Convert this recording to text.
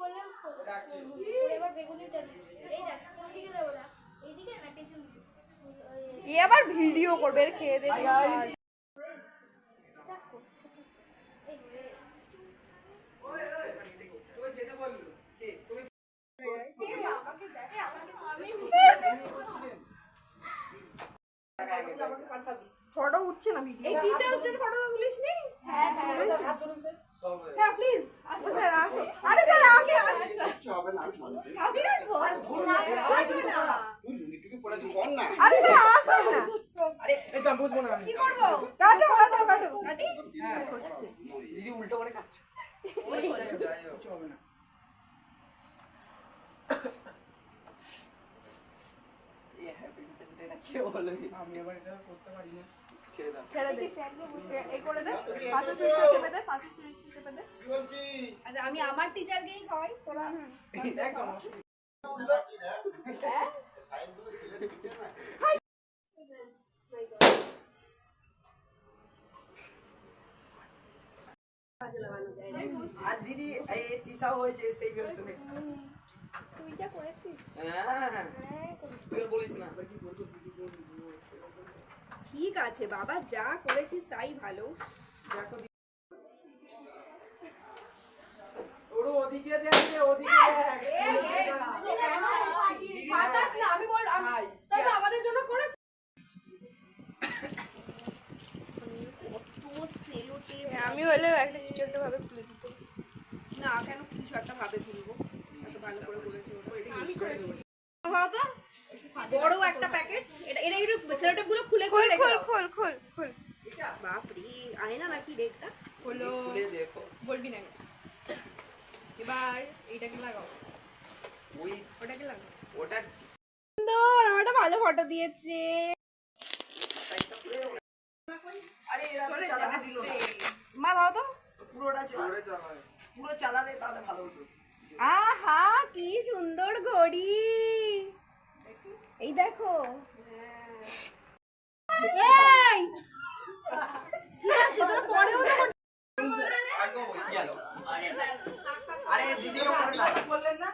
করলাম এবার বেগুনিটা এই দেখ কোন দিকে দেবো না এইদিকে না পেছন এ আবার ভিডিও করবে খেয়ে দেবে। দেখো ফটো উঠছে না ভিডিও। এই টিচার্স ডে ফটো তুলিস নি? হ্যাঁ হ্যাঁ প্লিজ আসো স্যার আসো। আরে স্যার আসো। হবে না। আমি বলব। আমি রাখব আসবে না। তুই লুঙ্গিটুকু পরে তুই কর না। আরে স্যার আসো না। এই তো বুঝব না কি করব? কাটো কাটো কাটো। কাটি দিদি উল্টো করে কাটছো। কিছু হবে না আমি এবার এটা করতে পারি না। ছেড়ে দাও। ছেড়ে দে। এই করে দে। পাঁচশো সুইচটা চেপে দে বলছি? আচ্ছা আমি আমার টিচারকেই খাওয়াই তোরা একদম না। আর দিদি এই তিসা হয়েছে সেই ভেবেছে তুই যা করেছিস। হ্যাঁ। তুই বলিস না। ঠিক আছে বাবা যা করেছিস তাই ভালো। ওদিকে ওদিকে দেখ। না আমি বল তাই তো আমাদের জন্য করেছে আমি হলেও একটা কিছু একটা ভাবে খুলে দিত না কেন কিছু একটা ভাবে তুলবো এত ভালো করে করেছে আমি করে দেবো। বড় একটা প্যাকেট এটা এটা একটু সেলোটেপগুলো খুলে খুলে রেখে খোল খোল খোল খোল বাপ রে আয় না নাকি রেটটা হলো খুলে দেখো বলবি না এবার এইটাকে লাগাও। ওই ওটাকে লাগাও। ওটা সুন্দর আমারটা ভালো ফটো দিয়েছে। আরে এরা চালাতে দিল না। মা দাও তো। পুরোটা চালাবে পুরো চালালে তাহলে ভালো হতো। আহা কি সুন্দর ঘড়ি। এই দেখো আরে দিদিকে বললেন না।